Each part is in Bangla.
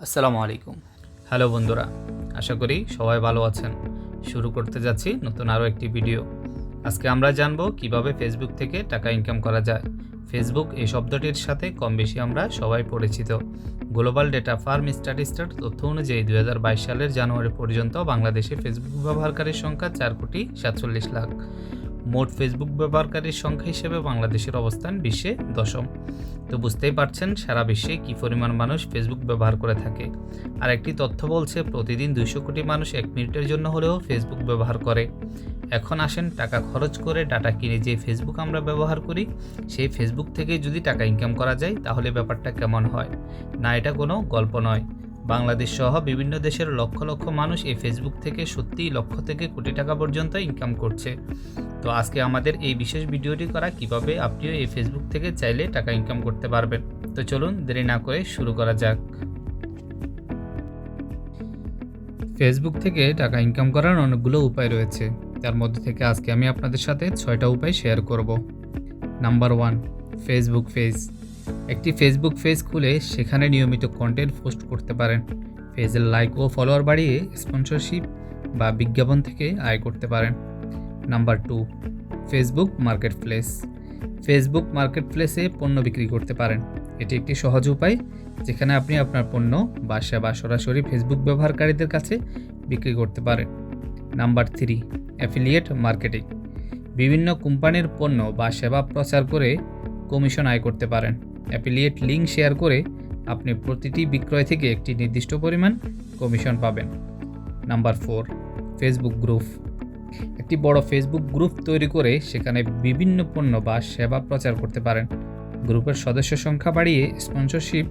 আসসালামু আলাইকুম। হ্যালো বন্ধুরা, আশা করি সবাই ভালো আছেন। শুরু করতে যাচ্ছি নতুন আরও একটি ভিডিও। আজকে আমরা জানব কীভাবে ফেসবুক থেকে টাকা ইনকাম করা যায়। ফেসবুক এই শব্দটির সাথে কম বেশি আমরা সবাই পরিচিত। গ্লোবাল ডেটা ফার্ম স্ট্যাটিস্টার তথ্য অনুযায়ী দু হাজার বাইশ সালের জানুয়ারি পর্যন্ত বাংলাদেশে ফেসবুক ব্যবহারকারীর সংখ্যা চার কোটি সাতচল্লিশ লাখ। মোট ফেসবুক ব্যবহারকারীর সংখ্যা হিসেবে বাংলাদেশের অবস্থান বিশ্বে দশম। তো বুঝতেই পারছেন সারা বিশ্বে কী পরিমাণ মানুষ ফেসবুক ব্যবহার করে থাকে। আর একটি তথ্য বলছে, প্রতিদিন দুইশো কোটি মানুষ এক মিনিটের জন্য হলেও ফেসবুক ব্যবহার করে। এখন আসেন টাকা খরচ করে ডাটা কিনে যে ফেসবুক আমরা ব্যবহার করি, সেই ফেসবুক থেকে যদি টাকা ইনকাম করা যায়, তাহলে ব্যাপারটা কেমন হয়? না, এটা কোনো গল্প নয়। বাংলাদেশ সহ বিভিন্ন দেশের লক্ষ লক্ষ মানুষ এই ফেসবুক থেকে সত্যিই লক্ষ থেকে কোটি টাকা পর্যন্ত ইনকাম করছে। তো আজকে আমাদের এই বিশেষ ভিডিওটি করা, কীভাবে আপনিও এই ফেসবুক থেকে চাইলে টাকা ইনকাম করতে পারবেন। তো চলুন দেরি না করে শুরু করা যাক। ফেসবুক থেকে টাকা ইনকাম করার অনেকগুলো উপায় রয়েছে। তার মধ্যে থেকে আজকে আমি আপনাদের সাথে ছয়টা উপায় শেয়ার করব। নাম্বার ওয়ান ফেসবুক পেজ একটি ফেসবুক পেজ খুলে সেখানে নিয়মিত কন্টেন্ট পোস্ট করতে পারেন। পেজের লাইক ও ফলোয়ার বাড়িয়ে স্পন্সরশিপ বা বিজ্ঞাপন থেকে আয় করতে পারেন। Number two Facebook market place Facebook market প্লেসে পণ্য বিক্রি করতে পারেন। এটি একটি সহজ উপায়, যেখানে আপনি আপনার পণ্য বা সেবা সরাসরি ফেসবুক ব্যবহারকারীদের কাছে বিক্রি করতে পারেন। নাম্বার থ্রি অ্যাফিলিয়েট মার্কেটিং বিভিন্ন কোম্পানির পণ্য বা সেবা প্রচার করে কমিশন আয় করতে পারেন। অ্যাফিলিয়েট লিঙ্ক শেয়ার করে আপনি প্রতিটি বিক্রয় থেকে একটি নির্দিষ্ট পরিমাণ কমিশন পাবেন। নাম্বার ফোর ফেসবুক গ্রুপ একটি বড় ফেসবুক গ্রুপ তৈরি করে সেখানে বিভিন্ন পণ্য বা সেবা প্রচার করতে পারেন। গ্রুপের সদস্য সংখ্যা বাড়িয়ে স্পন্সরশিপ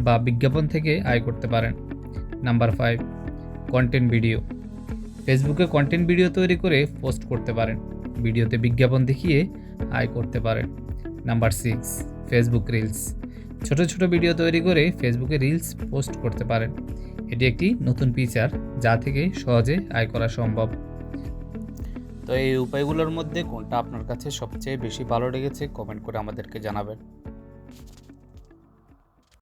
বা বিজ্ঞাপন থেকে আয় করতে পারেন। নাম্বার ফাইভ কন্টেন্ট ভিডিও ফেসবুকে কন্টেন্ট ভিডিও তৈরি করে পোস্ট করতে পারেন। ভিডিওতে বিজ্ঞাপন দেখিয়ে আয় করতে পারেন। নাম্বার সিক্স ফেসবুক রিলস ছোট ছোট ভিডিও তৈরি করে ফেসবুকে রিলস পোস্ট করতে পারেন। এটি একটি নতুন ফিচার যা থেকে সহজে আয় করা সম্ভব। তো এই উপায়গুলোর মধ্যে কোনটা আপনার কাছে সবচেয়ে বেশি ভালো লেগেছে কমেন্ট করে আমাদেরকে জানাবেন।